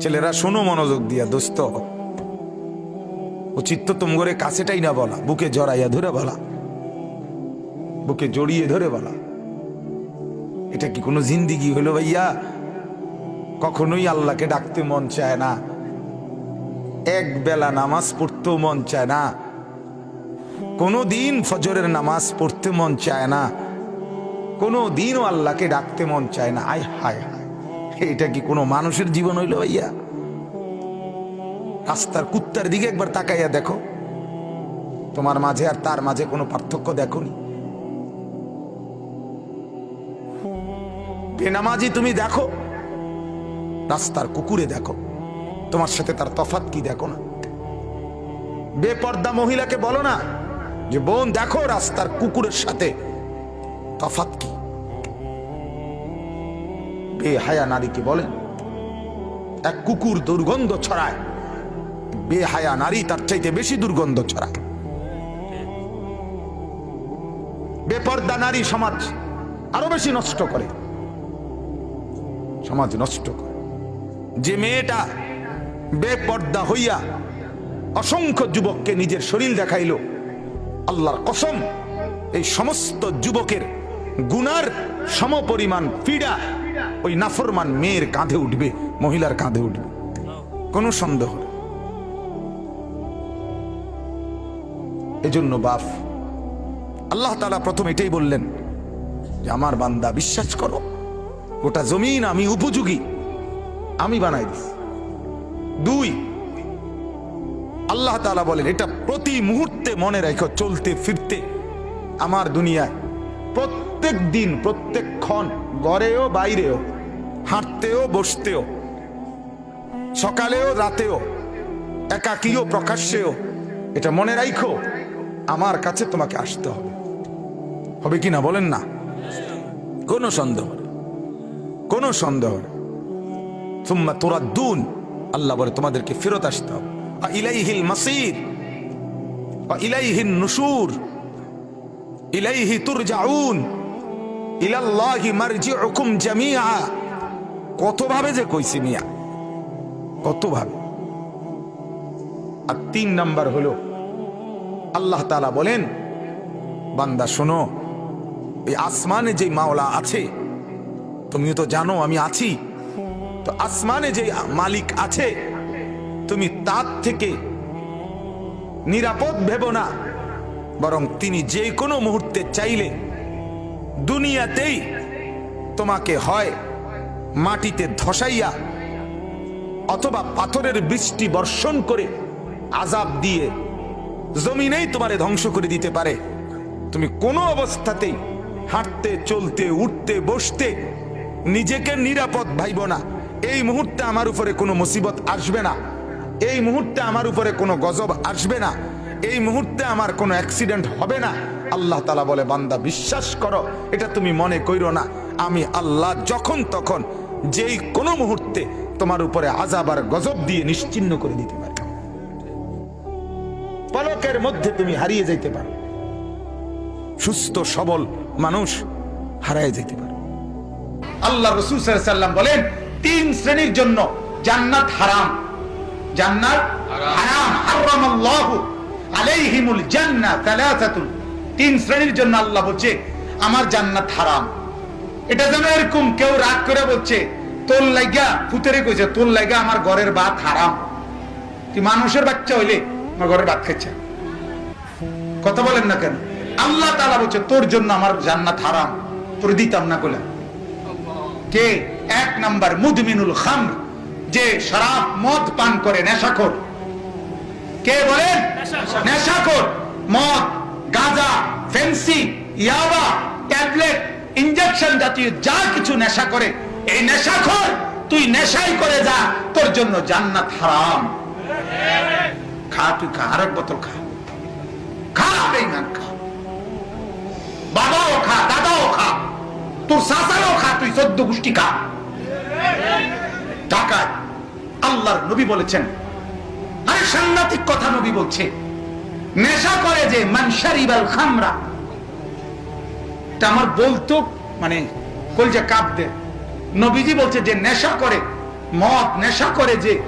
ছেলেরা, শোনো মনোযোগ দিয়া দোস্ত। উচিত তো তুমগরে কাছেটাই না বলা, বুকে জড়াইয়া ধরে বলা। বুকে জড়িয়ে ধরে বলা। এটা কি কোনো জিন্দিগি হলো ভাইয়া? কখনোই আল্লাহকে ডাকতে মন চায় না। এক বেলা নামাজ পড়তেও মন চায় না। কোনো দিন ফজরের নামাজ পড়তে মন চায় না। কোনো দিনও আল্লাহকে ডাকতে মন চায় না। আয় হায়। এটা কি কোনো মানুষের জীবন হইল ভাইয়া? রাস্তার কুত্তার দিকে একবার তাকাইয়া দেখো। তোমার মাঝে আর তার মাঝে কোনো পার্থক্য দেখোনি। বেনামাজি তুমি দেখো। রাস্তার কুকুরে দেখো। তোমার সাথে তার তফাত কি দেখো না? বেপর্দা মহিলাকে বলো না যে, বোন দেখো রাস্তার কুকুরের সাথে তফাত কি? বেহায়া নারীকে বলেন এক কুকুর দুর্গন্ধ ছড়ায়। বেহায়া নারী তার চাইতে বেশি দুর্গন্ধ ছড়ায়। বেপর্দা নারী সমাজ আরও বেশি নষ্ট করে। সমাজ নষ্ট করে। যে মেয়েটা বেপর্দা হইয়া অসংখ্য যুবককে নিজের শরীর দেখাইল, আল্লাহর কসম, এই সমস্ত যুবকের গুনার সমপরিমাণ পীড়া ওই নাফরমান মেয়ের কাঁধে উঠবে, মহিলার কাঁধে উঠবে। কোনো সন্দেহ এজন্য বাপ, আল্লাহ তালা প্রথম এটাই বললেন যে, আমার বান্দা, বিশ্বাস করো, গোটা জমিন আমি উপযোগী, আমি বানাই দিস দুই, আল্লাহ তালা বলেন, এটা প্রতি মুহূর্তে মনে রেখো, চলতে, ফিরতে, আমার দুনিয়ায় প্রত্যেক দিন, প্রত্যেক ক্ষণ, গড়েও, বাইরেও, হাঁটতেও, বসতেও, সকালেও, রাতেও একাকীয় প্রকাশ্যেও, এটা মনে রাখো আমার কাছে তোমাকে আসতে হবে। হবে কি না বলেন না? কোনো সন্দেহ কোনো সন্দেহ সুম্মা তোরা দুন আল্লাহ বলে তোমাদেরকে ফেরত আসতে হবে। ইলাইহিল মাসির ইলাইহিন নুসুর, ইলাইহি তুরজাউন। ইলাল্লাহি মারজিউকুম জামিআ। কত ভাবে যে কইছি মিয়া? কত ভাবে আর তিন নাম্বার হলো, আল্লাহ তাআলা বলেন, বান্দা শোনো, এই আসমানে যে মাওলা আছে, তুমিও তো জানো আমি আছি, তো আসমানে যে মালিক আছে, তুমি তার থেকে নিরাপদ ভেব না, বরং তিনি যে কোনো মুহূর্তে চাইলে দুনিয়াতেই তোমাকে হয় মাটিতে ধসাইয়া অথবা পাথরের বৃষ্টি বর্ষণ করে আজাব দিয়ে জমিনেই তোমারে ধ্বংস করে দিতে পারে। তুমি কোনো অবস্থাতেই হাঁটতে, চলতে, উঠতে, বসতে নিজেকে নিরাপদ ভাইব না। এই মুহূর্তে আমার উপরে কোনো মুসিবত আসবে না। এই মুহূর্তে আমার উপরে কোনো গজব আসবে না। এই মুহূর্তে আমার কোনো অ্যাক্সিডেন্ট হবে না। আল্লাহ তালা বলে, বান্দা, বিশ্বাস করো, এটা তুমি মনে কইরো না। আমি আল্লাহ যখন তখন যেই কোনো মুহূর্তে তোমার উপরে আজাব আর গজব দিয়ে নিশ্চিন্ন করে দিতে পারি। পলকের মধ্যে তুমি হারিয়ে যাইতে পারো। সুস্থ, সবল মানুষ হারায় যেতে পারে। আল্লাহ রসুল সাল্লাম বলেন, তিন শ্রেণির জন্য জান্নাত হারাম। জান্নাত হারাম। হারাম। আল্লাহ আলাইহিমুল জান্নাত তালাতাতুন তিন শ্রেণির জন্য আল্লাহ বলছে আমার জান্নাত হারাম। এটা যেন এরকম কেউ রাগ করে বলছে তোর লাগা ফুতেরে কইছে তোর লাগা আমার ঘরের ভাত হারাম। তুই মানুষের বাচ্চা হইলে আমার ঘরের ভাত খাচ্ছে কথা বলেন না কেন? আল্লাহ তালা বলছে তোর জন্য আমার জান্নাত হারাম। তোর দিতাম না কোলা কে? এক নাম্বার মুদমিনুল খামর যে শরাব মদ পান করে নেশাখোর। কে বলেন? নেশাখোর। মদ গাঁজা, ফেন্সি, ইয়াবা, ট্যাবলেট, ইনজেকশন জাতীয় যা কিছু নেশা করে, এই নেশাখোর তুই নেশাই করে যা, তোর জন্য জান্নাত হারাম। খা, তুই খা, আরেক বোতল খা। খা খা। বাবাও খা, দাদাও খা। তোর সাসারও খা, তুই চোদ্দ গোষ্ঠী খা। ঢাকায় আল্লাহর নবী বলেছেন, আরে সাংঘাতিক কথা নবী বলছে নেশা করে যে মানসারিবাল খামরা। আমার বলতো মানে কলজা কাঁপতে। নবীজি বলছে যে, নেশা করে, মদ নেশা করে যে